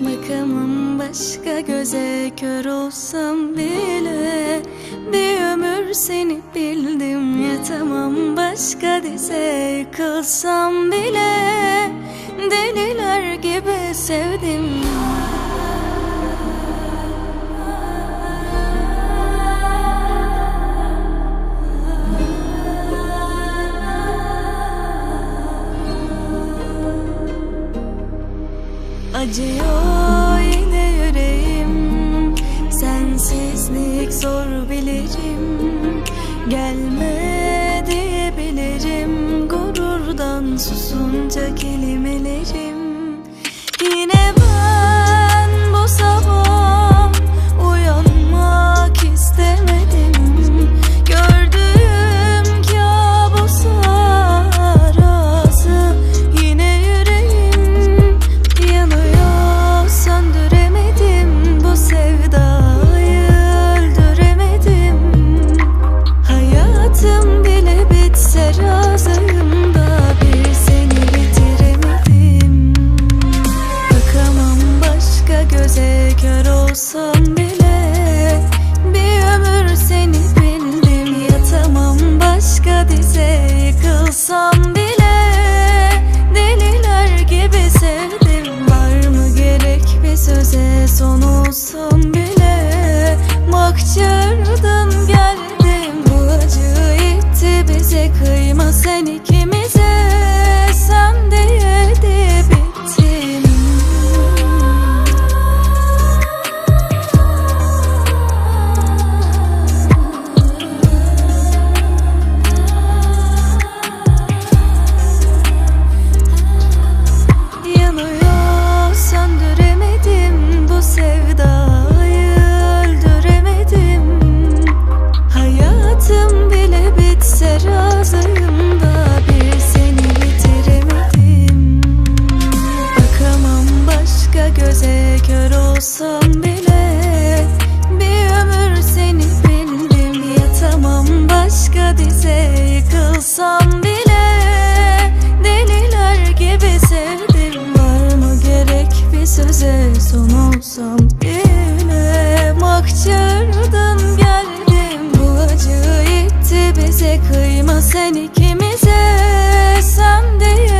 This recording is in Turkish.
Bakamam başka göze kör olsam bile Bir ömür seni bildim yatamam başka dize Yıkılsam bile deliler gibi sevdim Acıyor yine yüreğim. Sensizlik zor bilirim. Gelme diyebilirim. Gururdan susunca kelimelerim локтя dize yıkılsam bile Deliler gibi sevdim. Var mı gerek bir söze son olsam bile? Makçırdan geldim. Bu acı itti bize kıyma sen ikimize. Sen değil